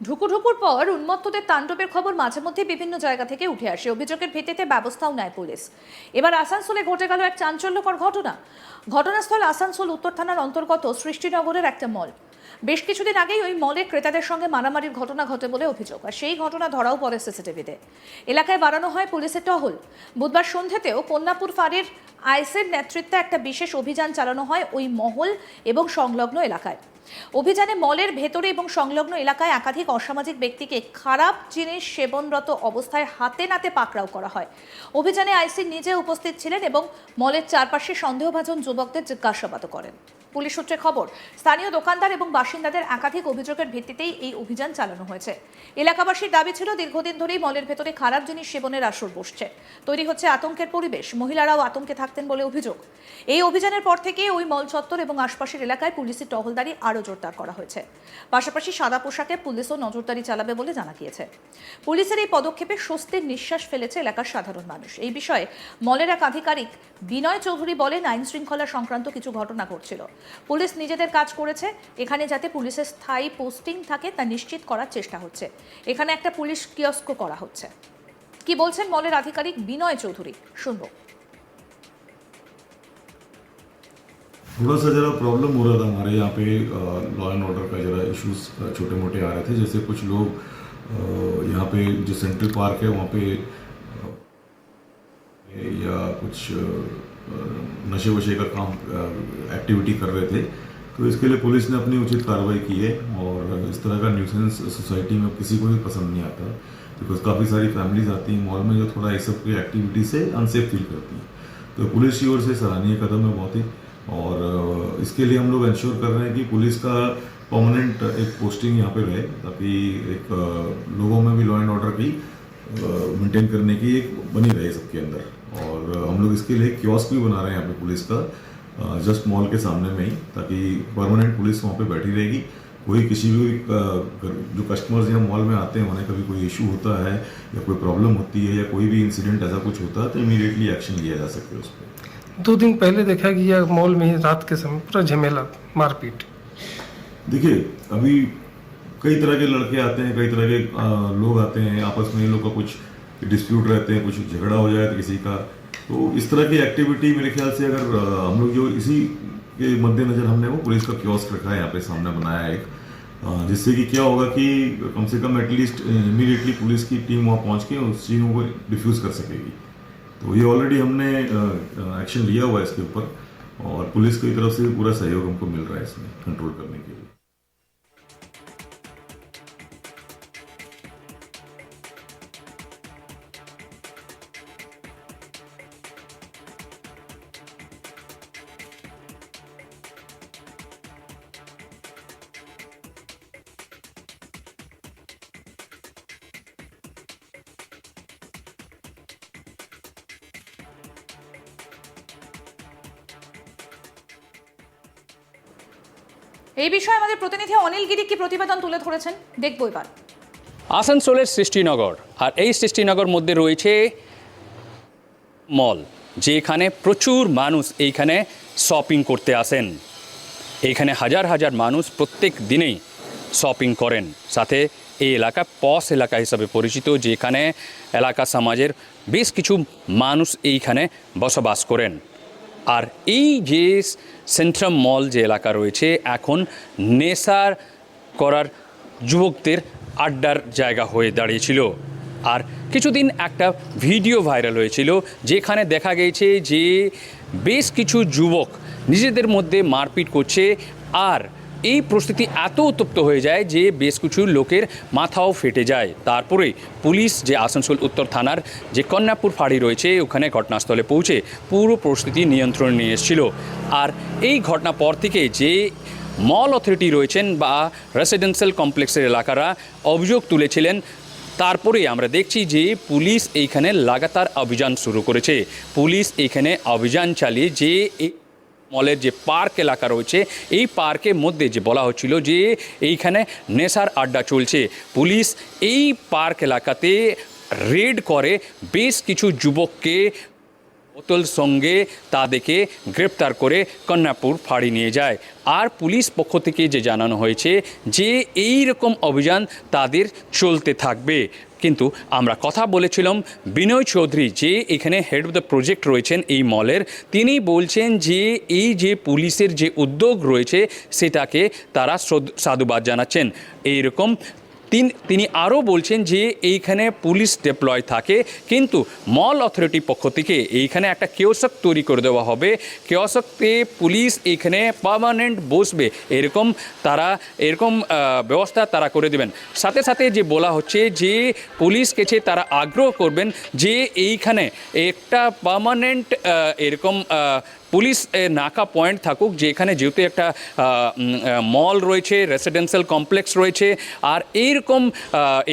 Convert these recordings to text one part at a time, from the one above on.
ঢুকু ঢুকুর পর উন্মত্তদের তাণ্ডবের খবর মাঝে মধ্যে বিভিন্ন জায়গা থেকে উঠে আসে। অভিযোগের ভিত্তিতে ব্যবস্থাও নেয় পুলিশ। এবার আসানসোলে ঘটে গেল এক চাঞ্চল্যকর ঘটনা। ঘটনাস্থল আসানসোল উত্তর থানার অন্তর্গত সৃষ্টিনগরের একটা মল। বেশ কিছুদিন আগেই ওই মলে ক্রেতাদের সঙ্গে মারামারির ঘটনা ঘটে বলে অভিযোগ, আর সেই ঘটনা ধরাও পড়ে সিসিটিভিতে। এলাকায় বাড়ানো হয় পুলিশের টহল। বুধবার সন্ধ্যেতেও কন্যাপুর ফাঁড়ির আইসের নেতৃত্বে একটা বিশেষ অভিযান চালানো হয় ওই মহল এবং সংলগ্ন এলাকায়। অভিযানে মলের ভেতরে এবং সংলগ্ন এলাকায় একাধিক অসামাজিক ব্যক্তিকে খারাপ জিনিস সেবনরত অবস্থায় হাতে নাতে পাকড়াও করা হয়। অভিযানে আইসি নিজে উপস্থিত ছিলেন এবং মলের চারপাশে সন্দেহভাজন যুবকদের জিজ্ঞাসাবাদ করেন। পুলিশ সূত্রে খবর, স্থানীয় দোকানদার এবং বাসিন্দাদের একাধিক অভিযোগের ভিত্তিতেই এই অভিযান চালানো হয়েছে। এলাকাবাসীর দাবি ছিল, দীর্ঘদিন ধরেই মলের ভেতরে খারাপ জিনিস সেবনের আসর বসছে। তৈরি হচ্ছে আতঙ্কের পরিবেশ, মহিলারাও আতঙ্কে থাকতেন বলে অভিযোগ। এই অভিযানের পর থেকে ওই মল চত্বর এবং আশপাশের এলাকায় পুলিশের টহলদারি আরও জোরদার করা হয়েছে। পাশাপাশি সাদা পোশাকে পুলিশও নজরদারি চালাবে বলে জানা গিয়েছে। পুলিশের এই পদক্ষেপে স্বস্তির নিঃশ্বাস ফেলেছে এলাকার সাধারণ মানুষ। এই বিষয়ে মলের এক আধিকারিক বিনয় চৌধুরী বলেন আইন শৃঙ্খলা সংক্রান্ত কিছু ঘটনা ঘটছিল। পুলিশ নিজেদের কাজ করেছে এখানে যাতে পুলিশের স্থায়ী পোস্টিং থাকে তা নিশ্চিত করার চেষ্টা হচ্ছে এখানে একটা পুলিশ কিয়স্ক করা হচ্ছে কি বলছেন মলের আধিকারিক বিনয় চৌধুরী শুনবো थोड़ा सा ज़रा प्रॉब्लम हो रहा था हमारे यहाँ पे लॉ एंड ऑर्डर का ज़रा इश्यूज छोटे मोटे आ रहे थे जैसे कुछ लोग अ, यहाँ पे जो सेंट्रल पार्क है वहाँ पे अ, या कुछ अ, नशे वशे का काम एक्टिविटी कर रहे थे। तो इसके लिए पुलिस ने अपनी उचित कार्रवाई की है और इस तरह का न्यूसेंस सोसाइटी में किसी को भी पसंद नहीं आता। बिकॉज़ काफ़ी सारी फैमिलीज़ आती हैं मॉल में जो थोड़ा इस सब की एक्टिविटी से अनसेफ फील करती हैं। तो पुलिस की ओर से सराहनीय कदम है बहुत ही। और इसके लिए हम लोग इंश्योर कर रहे हैं कि पुलिस का परमानेंट एक पोस्टिंग यहाँ पे रहे, ताकि एक लोगों में भी लॉ एंड ऑर्डर की मेंटेन करने की एक बनी रहे सबके अंदर। और हम लोग इसके लिए कियोस्क भी बना रहे हैं यहाँ पे पुलिस का जस्ट मॉल के सामने में ही ताकि परमानेंट पुलिस वहाँ पे बैठी रहेगी। कोई किसी भी जो कस्टमर्स यहाँ मॉल में आते हैं उन्हें कभी कोई इशू होता है या कोई प्रॉब्लम होती है या कोई भी इंसिडेंट ऐसा कुछ होता है तो इमीडिएटली एक्शन लिया जा सके उस पर। दो दिन पहले देखा गया मॉल में रात के समय पूरा झमेला मारपीट। देखिए अभी कई तरह के लड़के आते हैं, कई तरह के लोग आते हैं, आपस में इन लोग का कुछ डिस्प्यूट रहते हैं, कुछ झगड़ा हो जाए तो किसी का। तो इस तरह की एक्टिविटी मेरे ख्याल से अगर हम लोग जो इसी के मद्देनजर हमने वो पुलिस का कियोस्क रखा है, यहाँ पे सामने बनाया एक जिससे कि क्या होगा कि कम से कम एटलीस्ट इमीडिएटली पुलिस की टीम वहाँ पहुँच के उस चीज़ों को डिफ्यूज़ कर सकेगी। तो ये ऑलरेडी हमने एक्शन लिया हुआ है इसके ऊपर और पुलिस की तरफ़ से पूरा सहयोग हमको मिल रहा है इसमें कंट्रोल करने के लिए। এই বিষয়ে আমাদের প্রতিনিধি অনিল গিরি কি প্রতিবেদন তুলে ধরেছেন? দেখব এবার। আসানসোলের সৃষ্টিনগর আর এই সৃষ্টিনগর মধ্যে রয়েছে মল, যেখানে প্রচুর মানুষ এইখানে শপিং করতে আসেন। এইখানে হাজার হাজার মানুষ প্রত্যেক দিনেই শপিং করেন। সাথে এই এলাকা পস এলাকা হিসাবে পরিচিত, যেখানে এলাকা সমাজের বেশ কিছু মানুষ এইখানে বসবাস করেন। আর এই যে সেন্ট্রাম মল যে এলাকা রয়েছে, এখন নেশার করার যুবকদের আড্ডার জায়গা হয়ে দাঁড়িয়েছিল। আর কিছুদিন একটা ভিডিও ভাইরাল হয়েছিল, যেখানে দেখা গেছে যে বেশ কিছু যুবক নিজেদের মধ্যে মারপিট করছে, আর এই পরিস্থিতি এত উত্তপ্ত হয়ে যায় যে বেশ কিছু লোকের মাথাও ফেটে যায়। তারপরে পুলিশ যে আসানসোল উত্তর থানার যে কন্যাপুর ফাঁড়ি রয়েছে, ওখানে ঘটনাস্থলে পৌঁছে পুরো পরিস্থিতি নিয়ন্ত্রণ নিয়ে এসেছিল। আর এই ঘটনা পর থেকে যে মল অথরিটি রয়েছেন বা রেসিডেন্সিয়াল কমপ্লেক্সের এলাকারা অভিযোগ তুলেছিলেন, তারপরে আমরা দেখছি যে পুলিশ এইখানে লাগাতার অভিযান শুরু করেছে। পুলিশ এইখানে অভিযান চালিয়ে যে মলের যে পার্ক এলাকা রয়েছে, এই পার্কের মধ্যে যে বলা হচ্ছিল যে এইখানে নেশার আড্ডা চলছে। পুলিশ এই পার্ক এলাকাতে রেড করে বেশ কিছু যুবককে বোতল সঙ্গে তাদেরকে গ্রেপ্তার করে কন্যাপুর ফাঁড়ি নিয়ে যায়। আর পুলিশ পক্ষ থেকে যে জানানো হয়েছে যে এই রকম অভিযান তাদের চলতে থাকবে। কিন্তু আমরা কথা বলেছিলাম বিনয় চৌধুরী যে এখানে হেড অফ দ্য প্রজেক্ট রয়েছেন এই মলের। তিনি বলছেন যে এই যে পুলিশের যে উদ্যোগ রয়েছে, সেটাকে তারা সাধুবাদ জানাচ্ছেন। এইরকম তিন তিনি আরও বলছেন যে এইখানে পুলিশ ডেপ্লয় থাকে, কিন্তু মল অথরিটির পক্ষ থেকে এইখানে একটা কেওসক তৈরি করে দেওয়া হবে। কেওসকতে পুলিশ এইখানে পার্মানেন্ট বসবে। এরকম তারা এরকম ব্যবস্থা তারা করে দেবেন। সাথে সাথে যে বলা হচ্ছে যে পুলিশ কেছে তারা আগ্রহ করবেন যে এইখানে একটা পার্মানেন্ট এরকম পুলিশ নাকা পয়েন্ট থাকুক, যে এখানে যেহেতু একটা মল রয়েছে রেসিডেন্সিয়াল কমপ্লেক্স রয়েছে, আর এইরকম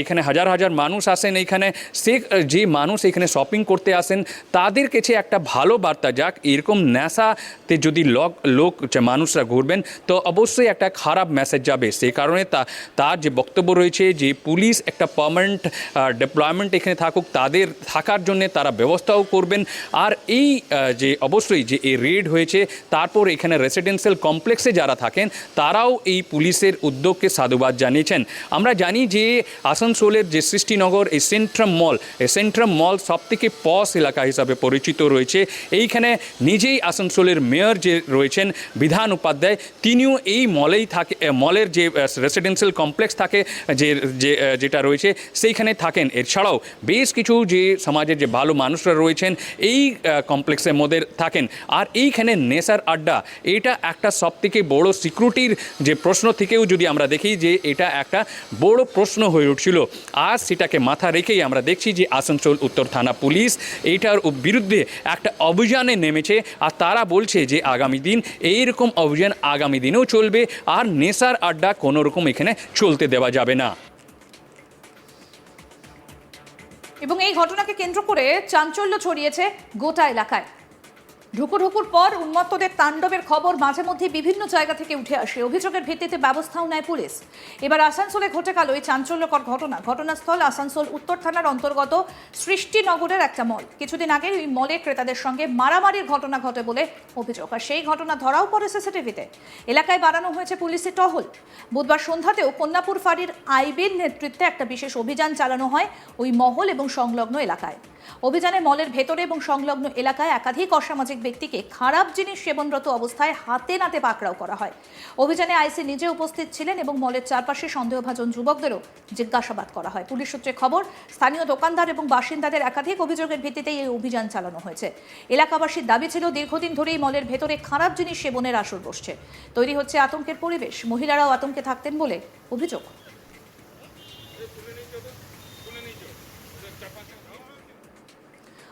এখানে হাজার হাজার মানুষ আসেন এইখানে, সে যে মানুষ এখানে শপিং করতে আসেন, তাদের কাছে একটা ভালো বার্তা যাক, এরকম নেশাতে যদি লোক লোক মানুষরা ঘুরবেন, তো অবশ্যই একটা খারাপ মেসেজ যাবে। সেই কারণে তা, তার যে বক্তব্য রয়েছে, যে পুলিশ একটা পার্মানেন্ট ডেপ্লয়মেন্ট এখানে থাকুক, তাদের থাকার জন্য তারা ব্যবস্থাও করবেন, আর এই যে অবশ্যই যে এই রেড হয়েছে, তারপর এখানে রেসিডেন্সিয়াল কমপ্লেক্সে যারা থাকেন, তারাও এই পুলিশের উদ্যোগকে সাধুবাদ জানিয়েছেন। আমরা জানি যে আসানসোলের যে সৃষ্টিনগর, এই সেন্ট্রাম মল এই সেন্ট্রাম মল সবথেকে পস এলাকা হিসাবে পরিচিত রয়েছে। এইখানে নিজেই আসানসোলের মেয়র যে রয়েছেন, বিধান উপাধ্যায়, তিনিও এই মলেই থাকে মলের যে রেসিডেন্সিয়াল কমপ্লেক্স থাকে, যে যে যেটা রয়েছে, সেইখানে থাকেন। এছাড়াও বেশ কিছু যে সমাজের যে ভালো মানুষরা রয়েছেন, এই কমপ্লেক্সের মধ্যে থাকেন। আর এইখানে নেশার আড্ডা, এটা একটা সবথেকে বড় সিকিউরিটির যে প্রশ্ন থেকেও যদি আমরা দেখি যে এটা একটা বড় প্রশ্ন হয়ে উঠছিল। আর সেটাকে মাথা রেখেই আমরা দেখছি যে আসানসোল উত্তর থানা পুলিশ এইটার বিরুদ্ধে একটা অভিযানে নেমেছে আর তারা বলছে যে আগামী দিন এইরকম অভিযান আগামী দিনেও চলবে আর নেশার আড্ডা কোনো রকম এখানে চলতে দেওয়া যাবে না। এবং এই ঘটনাকে কেন্দ্র করে চাঞ্চল্য ছড়িয়েছে গোটা এলাকায়। ঢুকু ঢুকুর পর উন্মত্তদের তাণ্ডবের খবর মাঝে মধ্যে বিভিন্ন জায়গা থেকে উঠে আসে। অভিযোগের ভিত্তিতে ব্যবস্থাও নেয় পুলিশ। এবার আসানসোলে ঘটে গেল এই চাঞ্চল্যকর ঘটনা। ঘটনাস্থল আসানসোল উত্তর থানার অন্তর্গত সৃষ্টিনগরের একটা মল। কিছুদিন আগে ওই মলে ক্রেতাদের সঙ্গে মারামারির ঘটনা ঘটে বলে অভিযোগ। আর সেই ঘটনা ধরাও পড়ে সিসিটিভিতে। এলাকায় বাড়ানো হয়েছে পুলিশের টহল। বুধবার সন্ধ্যাতেও কন্যাপুর ফাঁড়ির আইবির নেতৃত্বে একটা বিশেষ অভিযান চালানো হয় ওই মহল এবং সংলগ্ন এলাকায়। অভিযানে মলের ভেতরে এবং সংলগ্ন এলাকায় একাধিক অসামাজিক ব্যক্তিকে খারাপ জিনিস সেবনরত অবস্থায় হাতে নাতে পাকড়াও করা হয়। অভিযানে আইসি নিজে উপস্থিত ছিলেন এবং মলের চারপাশে সন্দেহভাজন যুবকদেরও জিজ্ঞাসাবাদ করা হয়। পুলিশ সূত্রে খবর, স্থানীয় দোকানদার এবং বাসিন্দাদের একাধিক অভিযোগের ভিত্তিতেই এই অভিযান চালানো হয়েছে। এলাকাবাসীর দাবি ছিল, দীর্ঘদিন ধরেই মলের ভেতরে খারাপ জিনিস সেবনের আসর বসছে। তৈরি হচ্ছে আতঙ্কের পরিবেশ, মহিলারাও আতঙ্কে থাকতেন বলে অভিযোগ।